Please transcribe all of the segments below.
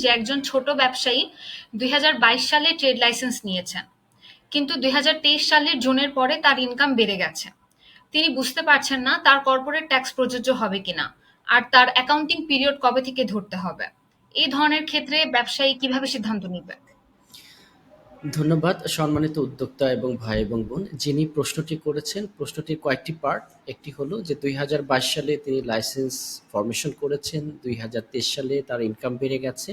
যে একজন ছোট ব্যবসায়ী দুই সালে ট্রেড লাইসেন্স নিয়েছেন। কিন্তু দুই হাজার তেইশ সালের জুনের পরে তার ইনকাম বেড়ে গেছে। তিনি বুঝতে পারছেন না তার কর্পোরেট ট্যাক্স প্রযোজ্য হবে কিনা আর তার অ্যাকাউন্টিং পিরিয়ড কবে থেকে ধরতে হবে। এই ধরনের ক্ষেত্রে ব্যবসায়ী কীভাবে সিদ্ধান্ত নিবে? ধন্যবাদ সম্মানিত উদ্যোক্তা এবং ভাই এবং বোন, যিনি প্রশ্নটি করেছেন। প্রশ্নটির কয়েকটি পার্ট একটি হলো যে, দুই হাজার বাইশ সালে তিনি লাইসেন্স ফরমেশন করেছেন, দুই হাজার তেইশ সালে তার ইনকাম বেড়ে গেছে।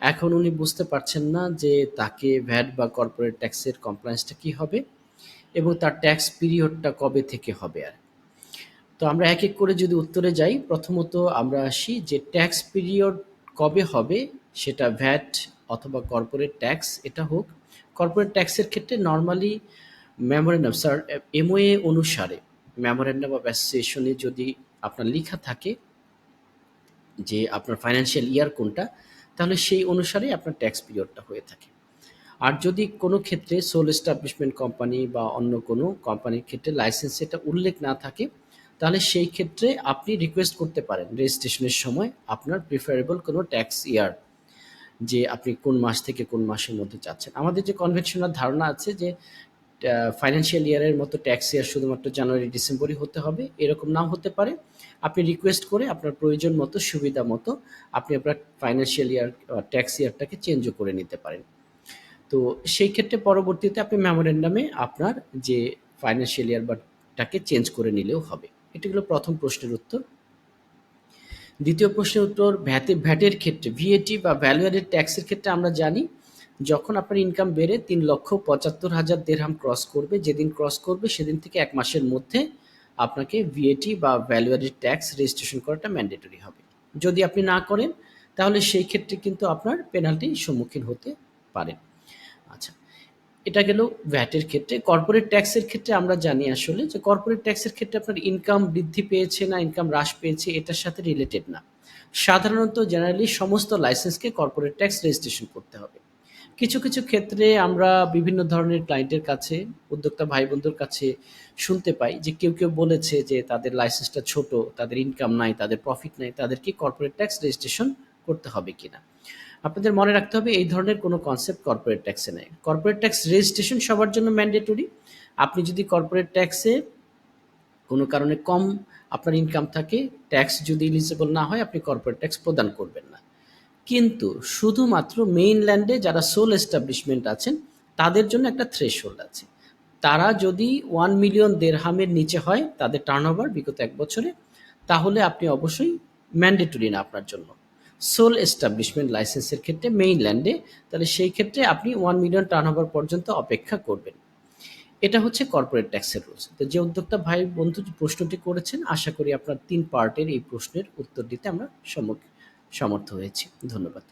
এখন উনি বুঝতে পারছেন না যে, তাকে ভ্যাট বা কর্পোরেট ট্যাক্সের কমপ্লায়েন্সটা কী হবে এবং তার ট্যাক্স পিরিয়ডটা কবে থেকে হবে আর। তো আমরা এক এক করে যদি উত্তরে যাই, প্রথমত আমরা আসি যে ট্যাক্স পিরিয়ড কবে হবে সেটা ভ্যাট অথবা কর্পোরেট ট্যাক্স, এটা হোক। কর্পোরেট ট্যাক্সের ক্ষেত্রে নর্মালি মেমোরেন্ডাম, স্যার, এমওএ অনুসারে মেমোরেন্ডাম অফ অ্যাসোসিয়েশনে যদি আপনার লেখা থাকে যে আপনার ফাইন্যান্সিয়াল ইয়ার কোনটা, তাহলে সেই অনুসারে আপনার ট্যাক্স পিরিয়ডটা হয়ে থাকে। আর যদি কোনো ক্ষেত্রে সোল এস্টাবলিশমেন্ট কোম্পানি বা অন্য কোনো কোম্পানির ক্ষেত্রে লাইসেন্স এটা উল্লেখ না থাকে, তাহলে সেই ক্ষেত্রে আপনি রিকোয়েস্ট করতে পারেন রেজিস্ট্রেশনের সময় আপনার প্রিফারেবল কোনো ট্যাক্স ইয়ার যে আপনি কোন মাস থেকে কোন মাসের মধ্যে চাচ্ছেন। আমাদের যে কনভেনশনাল ধারণা আছে যে ফাইন্যান্সিয়াল ইয়ারের মতো ট্যাক্স ইয়ার শুধুমাত্র জানুয়ারি ডিসেম্বরই হতে হবে, এরকম নাও হতে পারে। আপনি রিকোয়েস্ট করে আপনার প্রয়োজন মতো, সুবিধা মতো আপনি আপনার ফাইন্যান্সিয়াল ইয়ার ট্যাক্স ইয়ারটাকে চেঞ্জও করে নিতে পারেন। তো সেই ক্ষেত্রে পরবর্তীতে আপনি মেমোরেন্ডামে আপনার যে ফাইন্যান্সিয়াল ইয়ার বাটাকে চেঞ্জ করে নিলেও হবে। এটি হলো প্রথম প্রশ্নের উত্তর। দ্বিতীয় প্রশ্নের উত্তর, ভ্যাটে, ভ্যাটের ক্ষেত্রে ভিএটি বা ভ্যালু অ্যাডেড ট্যাক্সের ক্ষেত্রে আমরা জানি, যখন আপনার ইনকাম বেড়ে তিন লক্ষ পঁচাত্তর হাজার দেড়হাম ক্রস করবে, যেদিন ক্রস করবে সেদিন থেকে এক মাসের মধ্যে আপনাকে ভিএটি বা ভ্যালু অ্যাডেড ট্যাক্স রেজিস্ট্রেশন করাটা ম্যান্ডেটরি হবে। যদি আপনি না করেন, তাহলে সেই ক্ষেত্রে কিন্তু আপনার পেনাল্টির সম্মুখীন হতে পারেন আচ্ছা এটা গেল ভ্যাটের ক্ষেত্রে। কর্পোরেট ট্যাক্সের ক্ষেত্রে আমরা জানি আসলে যে কর্পোরেট ট্যাক্সের ক্ষেত্রে আপনার ইনকাম বৃদ্ধি পেয়েছে না ইনকাম হ্রাস পেয়েছে, এটার সাথে রিলেটেড না। সাধারণত জেনারেলি সমস্ত লাইসেন্সকে কর্পোরেট ট্যাক্স রেজিস্ট্রেশন করতে হবে। কিছু কিছু ক্ষেত্রে আমরা বিভিন্ন ধরনের ক্লায়েন্টের কাছে, উদ্যোক্তা ভাই বন্ধুর কাছে শুনতে পাই যে কেউ কেউ বলেছে যে তাদের লাইসেন্সটা ছোট, তাদের ইনকাম নাই, তাদের প্রফিট নাই, তাদেরকে কর্পোরেট ট্যাক্স রেজিস্ট্রেশন করতে হবে কিনা। আপনাদের মনে রাখতে হবে, এই ধরনের কোনো কনসেপ্ট কর্পোরেট ট্যাক্সে নেই। কর্পোরেট ট্যাক্স রেজিস্ট্রেশন সবার জন্য ম্যান্ডেটরি আপনি যদি কর্পোরেট ট্যাক্সে কোনো কারণে কম আপনার ইনকাম থাকে ট্যাক্স যদি ইলিজিবল না হয়, আপনি কর্পোরেট ট্যাক্স প্রদান করবেন না। কিন্তু শুধুমাত্র মেইনল্যান্ডে যারা সোল এস্টাবলিশমেন্ট আছেন, তাদের জন্য একটা থ্রেশহোল্ড আছে। তারা যদি ওয়ান মিলিয়ন দেড়হামের নিচে হয়, তাদের টার্ন বিগত এক বছরে, তাহলে আপনি অবশ্যই ম্যান্ডেটরি না আপনার জন্য। সোল এস্টাবলিশমেন্ট লাইসেন্সের ক্ষেত্রে মেইনল্যান্ডে তাহলে সেই ক্ষেত্রে আপনি ওয়ান মিলিয়ন টার্ন পর্যন্ত অপেক্ষা করবেন। এটা হচ্ছে কর্পোরেট ট্যাক্সের রুলস তো যে উদ্যোক্তা ভাই বন্ধু প্রশ্নটি করেছেন, আশা করি আপনার তিন পার্টের এই প্রশ্নের উত্তর দিতে আমরা সমর্থ হয়েছি। ধন্যবাদ।